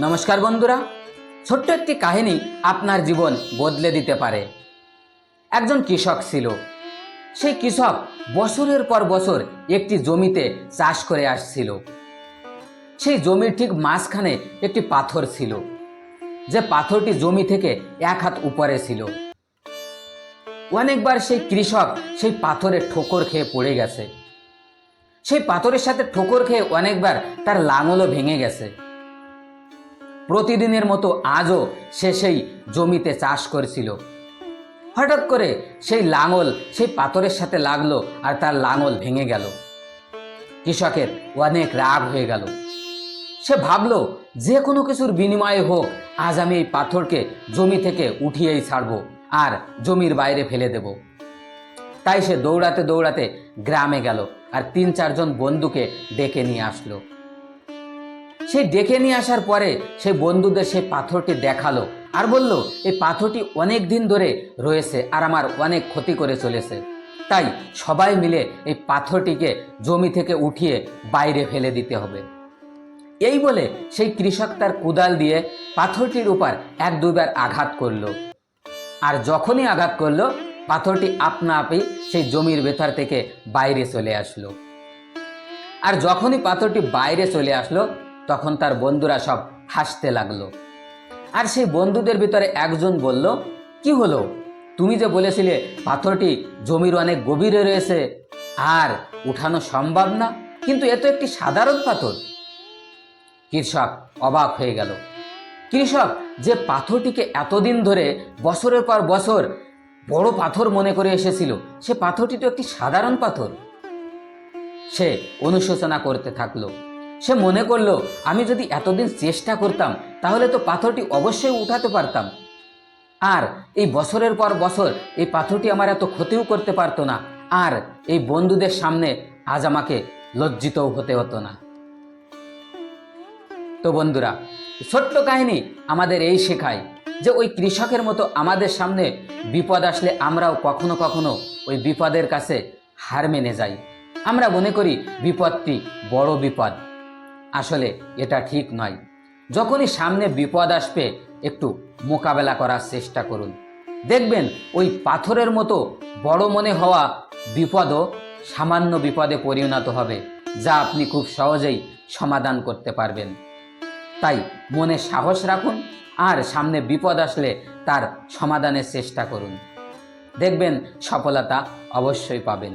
নমস্কার বন্ধুরা, ছোট্ট একটি কাহিনী আপনার জীবন বদলে দিতে পারে। একজন কৃষক ছিল। সেই কৃষক বছরের পর বছর একটি জমিতে চাষ করে আসছিল। সেই জমির ঠিক মাঝখানে একটি পাথর ছিল। যে পাথরটি জমি থেকে এক হাত উপরে ছিল। অনেকবার সেই কৃষক সেই পাথরে ঠোকর খেয়ে পড়ে গেছে। সেই পাথরের সাথে ঠোকর খেয়ে অনেকবার তার লাঙলও ভেঙে গেছে। প্রতিদিনের মতো আজও সে সেই জমিতে চাষ করেছিল। হঠাৎ করে সেই লাঙল সেই পাথরের সাথে লাগল আর তার লাঙল ভেঙে গেল। কৃষকের অনেক রাগ হয়ে গেল। সে ভাবলো, যে কোনো কিছুর বিনিময়ে হোক, আজ আমি এই পাথরকে জমি থেকে উঠিয়েই ছাড়বো আর জমির বাইরে ফেলে দেব। তাই সে দৌড়াতে দৌড়াতে গ্রামে গেল আর তিন চারজন বন্ধুকে ডেকে নিয়ে আসলো। সেই ডেকে নিয়ে আসার পরে সেই বন্ধুদের সেই পাথরটি দেখাল আর বলল, এই পাথরটি অনেক দিন ধরে রয়েছে আর আমার অনেক ক্ষতি করে চলেছে। তাই সবাই মিলে এই পাথরটিকে জমি থেকে উঠিয়ে বাইরে ফেলে দিতে হবে এই বলে সেই কৃষক তার কুদাল দিয়ে পাথরটির উপর এক দুবার আঘাত করল। আর যখনই আঘাত করল, পাথরটি আপনা আপনি সেই জমির ভেতর থেকে বাইরে চলে আসলো। আর যখনই পাথরটি বাইরে চলে আসলো তখন তার বন্ধুরা সব হাসতে লাগল। আর সেই বন্ধুদের ভিতরে একজন বলল, কি হলো? তুমি যে বলেছিলে পাথরটি জমির অনেক গভীরে রয়েছে, আর উঠানো সম্ভব না, কিন্তু এ তো একটি সাধারণ পাথর। কৃষক অবাক হয়ে গেল। কৃষক, যে পাথরটিকে এতদিন ধরে বছরের পর বছর বড় পাথর মনে করে এসেছিল, সে পাথরটি তো একটি সাধারণ পাথর। সে অনুশোচনা করতে থাকল। সে মনে করল, আমি যদি এতদিন চেষ্টা করতাম, তাহলে তো পাথরটি অবশ্যই উঠাতে পারতাম। আর এই বছরের পর বছর এই পাথরটি আমার এত ক্ষতিও করতে পারতো না। আর এই বন্ধুদের সামনে আজ আমাকে লজ্জিতও হতে হতো না। তো বন্ধুরা, ছোট্ট কাহিনী আমাদের এই শেখায় যে ওই কৃষকের মতো আমাদের সামনে বিপদ আসলে আমরাও কখনো কখনো ওই বিপদের কাছে হার মেনে যাই। আমরা মনে করি বিপদটি বড় বিপদ। আসলে এটা ঠিক নয়। যখনই সামনে বিপদ আসবে, একটু মোকাবেলা করার চেষ্টা করুন। দেখবেন ওই পাথরের মতো বড় মনে হওয়া বিপদও সামান্য বিপদে পরিণত হবে, যা আপনি খুব সহজেই সমাধান করতে পারবেন। তাই মনে সাহস রাখুন আর সামনে বিপদ আসলে তার সমাধানের চেষ্টা করুন। দেখবেন সফলতা অবশ্যই পাবেন।